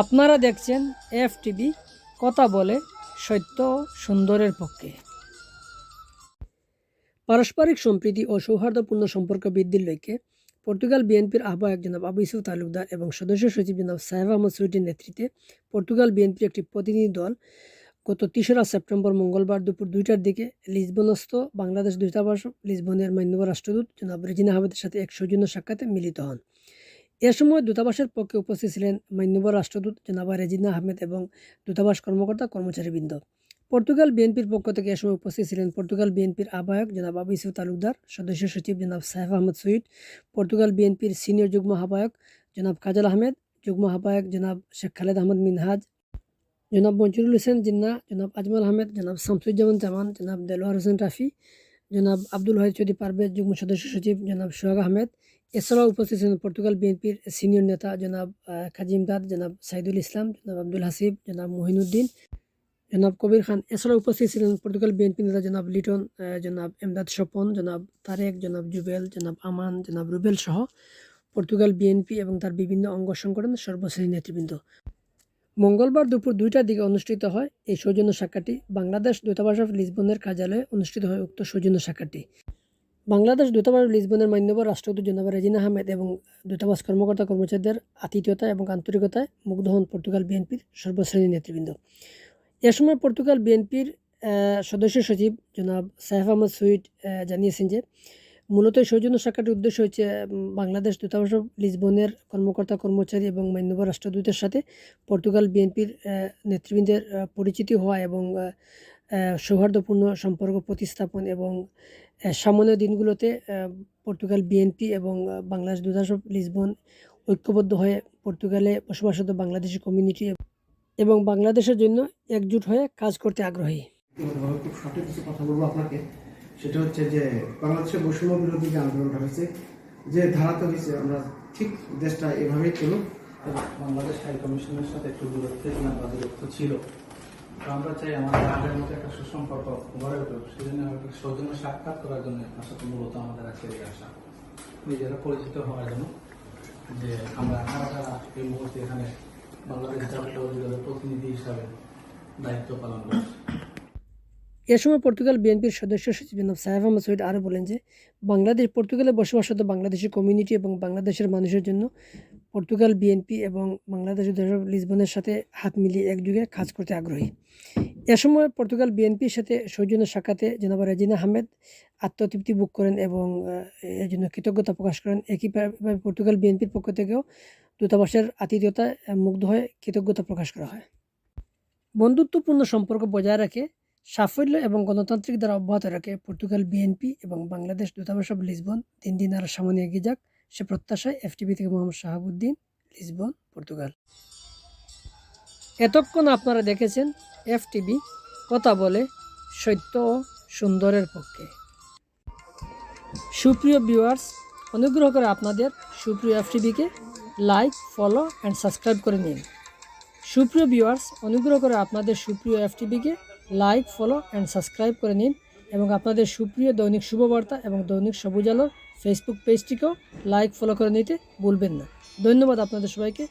আপনারা দেখছেন F TV কথা বলে সত্য সুন্দরের পক্ষে। পারস্পরিক সম্প্রীতি ও সৌহার্দ্যপূর্ণ সম্পর্ক বৃদ্ধির লক্ষ্যে পর্তুগাল বিএনপির আহ্বায়ক জনাব আবু ইসুফ তালুকদার এবং সদস্য সচিব জনাব সাহেব আহমদ সুইটির নেতৃত্বে পর্তুগাল বিএনপির একটি প্রতিনিধি দল গত তেসরা সেপ্টেম্বর মঙ্গলবার দুপুর দুইটার দিকে লিসবনস্থ বাংলাদেশ দূতাবাস, লিসবনের মান্যবর রাষ্ট্রদূত জনাব রেজিনা আহমেদের সাথে এক সৌজন্য সাক্ষাতে মিলিত হন। এ সময় দূতাবাসের পক্ষে উপস্থিত ছিলেন মান্যবর রাষ্ট্রদূত জনাবা রেজিনা আহমেদ এবং দূতাবাস কর্মকর্তা কর্মচারীবৃন্দ। পর্তুগাল বিএনপির পক্ষ থেকে এ সময় উপস্থিত ছিলেন পর্তুগাল বিএনপির আহ্বায়ক জনাব আবু ইসুফ তালুকদার, সদস্য সচিব জনাব সাহেব আহমদ সুইট পর্তুগাল বিএনপির সিনিয়র যুগ্ম আহ্বায়ক জনাব কাজাল আহমেদ, যুগ্ম আহ্বায়ক জনাব শেখ খালেদ আহমদ মিনহাজ, জনাব মঞ্জুরুল হোসেন জিন্না, জনাব আজমল আহমেদ, জনাব শামসুজ্জামান জামান, জনাব দেলোয়ার হোসেন রাফি, জনাব আব্দুল হাইদ চৌধুরী পারভেজ, যুগ্ম সদস্য সচিব জনাব সোহাগ আহমেদ এছাড়াও উপস্থিত ছিলেন পর্তুগাল বিএনপির সিনিয়র নেতা জনাব কাজী ইমদাদ, জনাব সাইদুল ইসলাম, জনাব আব্দুল হাসিব, জনাব মহিনুদ্দিন, জনাব কবির খান। এছাড়াও উপস্থিত ছিলেন পর্তুগাল বিএনপি নেতা জনাব লিটন জনাব এমদাদ স্বপন, জনাব তারেক, জনাব জুবেল, জনাব আমান, জনাব রুবেল সহ পর্তুগাল বিএনপি এবং তার বিভিন্ন অঙ্গ সংগঠন সর্বশ্রেণী নেতৃবৃন্দ। মঙ্গলবার দুপুর দুইটার দিকে অনুষ্ঠিত হয় এই সৌজন্য সাক্ষাৎটি বাংলাদেশ দূতাবাস অফ লিসবনের কার্যালয়ে অনুষ্ঠিত হয় উক্ত সৌজন্য সাক্ষাৎটি বাংলাদেশ দূতাবাস লিসবনের মান্যবর রাষ্ট্রদূত জনাব রেজিনা আহমেদ এবং দূতাবাস কর্মকর্তা কর্মচারীদের আতিথ্যতা এবং আন্তরিকতায় মুগ্ধ হন পর্তুগাল বিএনপির সর্বশ্রেণী নেতৃবৃন্দ। এ সময় পর্তুগাল বিএনপির সদস্য সচিব জনাব সাহেব আহমদ সুইট জানিয়েছেন যে মূলত এই সৌজন্য সাক্ষাতের উদ্দেশ্য হচ্ছে বাংলাদেশ দূতাবাস লিসবনের কর্মকর্তা কর্মচারী এবং মান্যবর রাষ্ট্রদূতের সাথে পর্তুগাল বিএনপির নেতৃবৃন্দের পরিচিতি হওয়া এবং সৌহার্দ্যপূর্ণ সম্পর্ক প্রতিস্থাপন এবং আহ, সামনের দিনগুলোতে পর্তুগাল বিএনপি এবং বাংলাদেশ দূতাবাস লিসবন ঐক্যবদ্ধ হয়ে পর্তুগালে বসবাসরত বাংলাদেশি কমিউনিটি এবং বাংলাদেশের জন্য একজুট হয়ে কাজ করতে আগ্রহী। সঠিক কিছু কথা বলব আপনাকে সেটা হচ্ছে যে বাংলাদেশের বৈষম্য বিরোধী যে আন্দোলনটা হয়েছে যে ধারাতে হয়েছে আমরা ঠিক দেশটা এভাবেই চলুক। বাংলাদেশ হাই কমিশনের সাথে একটু দূরত্বে ছিল। তো আমরা চাই আমাদের আগের মতো একটা সুসম্পর্ক গড়ে উঠুক। সেজন্য সৌজন্য সাক্ষাৎ করার জন্য আসলে মূলত আমাদের আসা। নিজেরা পরিচিত হওয়ার জন্য যে আমরা কারা এই মুহূর্তে এখানে বাংলাদেশ জাতীয় অধিকারের প্রতিনিধি হিসাবে দায়িত্ব পালন করছি। এ সময় পর্তুগাল বিএনপির সদস্য সচিব সাহেব সৈয়দ আরও বলেন যে বাংলাদেশ পর্তুগালে বসবাসরত বাংলাদেশি কমিউনিটি এবং বাংলাদেশের মানুষের জন্য পর্তুগাল বিএনপি এবং বাংলাদেশ লিসবনের সাথে হাত মিলিয়ে একযুগে কাজ করতে আগ্রহী। এ সময় পর্তুগাল বিএনপির সাথে সৌজন্য সাক্ষাতে জনাব রাজিনা আহমেদ আত্মতৃপ্তি বুক করেন এবং এর জন্য কৃতজ্ঞতা প্রকাশ করেন। একইভাবে পর্তুগাল বিএনপির পক্ষ থেকেও দূতাবাসের আতিথ্যতায় আহ, মুগ্ধ হয়ে কৃতজ্ঞতা প্রকাশ করা হয়। বন্ধুত্বপূর্ণ সম্পর্ক বজায় রাখে সাফল্য এবং গণতান্ত্রিক দ্বারা অব্যাহত রাখে পর্তুগাল বিএনপি এবং বাংলাদেশ দূতাবাস অব লিসবন। দিন দিন আরও সামনে এগিয়ে যাক। সে প্রত্যাশায় এফটিভি থেকে মোহাম্মদ শাহাবুদ্দিন, লিসবন, পর্তুগাল। এতক্ষণ আপনারা দেখেছেন এফটিভি কথা বলে সত্য ও সুন্দরের পক্ষে। সুপ্রিয় ভিউয়ার্স অনুগ্রহ করে আপনাদের সুপ্রিয় এফটিভিকে লাইক ফলো অ্যান্ড সাবস্ক্রাইব করে নিন। সুপ্রিয় ভিউয়ার্স অনুগ্রহ করে আপনাদের সুপ্রিয় এফটিভিকে লাইক ফলো অ্যান্ড সাবস্ক্রাইব করে নিন। এবং আপনাদের সুপ্রিয় দৈনিক শুভবার্তা এবং দৈনিক সবুজ আলোর ফেসবুক পেজটিকেও লাইক ফলো করে নিতে ভুলবেন না। ধন্যবাদ আপনাদের সবাইকে।